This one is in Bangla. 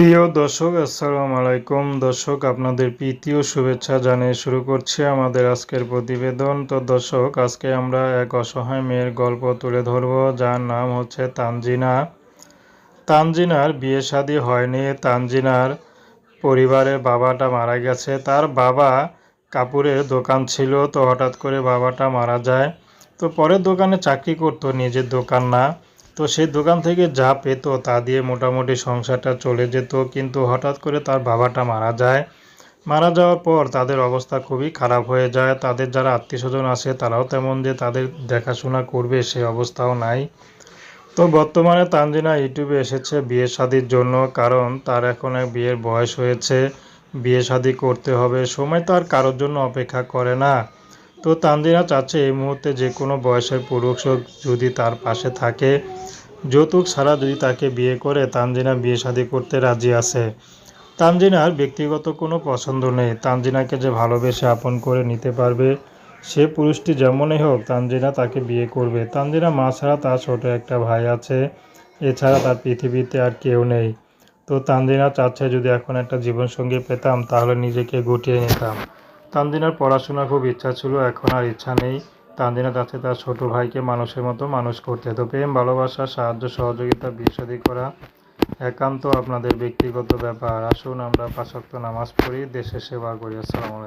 প্রিয় দর্শক, আসসালামু আলাইকুম। দর্শক, আপনাদের প্রীতি ও শুভেচ্ছা জানিয়ে শুরু করছি আমাদের আজকের প্রতিবেদন। তো দর্শক, আজকে আমরা এক অসহায় মেয়ের গল্প তুলে ধরব, যার নাম হচ্ছে তানজিনা। তানজিনার বিয়ে শাদী হয়নি। তানজিনার পরিবারের বাবাটা মারা গেছে। তার বাবা কাপড়ের দোকান ছিল, তো হঠাৎ করে বাবাটা মারা যায়। তো পরের দোকানে চাকরি করতো, নিজের দোকান না। তো সেই দোকান থেকে যা পেত তা দিয়ে মোটামুটি সংসারটা চলে যেত। কিন্তু হঠাৎ করে তার বাবাটা মারা যায়। মারা যাওয়ার পর তাদের অবস্থা খুবই খারাপ হয়ে যায়। তাদের যারা আত্মীয় স্বজন আছে তারাও তেমন যে তাদের দেখাশোনা করবে সে অবস্থাও নাই। তো বর্তমানে তানজিনা ইউটিউবে এসেছে বিয়ে শাদির জন্য। কারণ তার এখন এক বিয়ের বয়স হয়েছে। বিয়ে শাদি করতে হবে। সময় তো আর কারোর জন্য অপেক্ষা করে না। তো তানজিনা চাচ্ছে এই মুহূর্তে যে কোনো বয়সের পুরুষ হোক যদি তার পাশে থাকে। যৌতুক ছাড়া যদি তাকে বিয়ে করে, তানজিনা বিয়ে শাদি করতে রাজি আছে। তানজিনার ব্যক্তিগত কোনো পছন্দ নেই। তানজিনাকে যে ভালোবেসে আপন করে নিতে পারবে সে পুরুষটি যেমনই হোক, তানজিনা তাকে বিয়ে করবে। তানজিনা মা ছাড়া তার ছোট একটা ভাই আছে, এছাড়া তার পৃথিবীতে আর কেউ নেই। তো তানজিনা চাচ্ছে, যদি এখন একটা জীবনসঙ্গী পেতাম, তাহলে নিজেকে গুটিয়ে নিতাম। তানজিনার পড়াশোনা খুব ইচ্ছা ছিল, এখন আর ইচ্ছা নেই। তানদিনা চাচ্ছে তার ছোট ভাইকে মানুষের মতো মানুষ করতে। তো প্রেম, ভালোবাসা, সাহায্য, সহযোগিতা বিয়ে করা একান্ত আপনাদের ব্যক্তিগত ব্যাপার। আসুন আমরা পাশাক্ত নামাজ পড়ি, দেশের সেবা করি। আসসালামু আলাইকুম।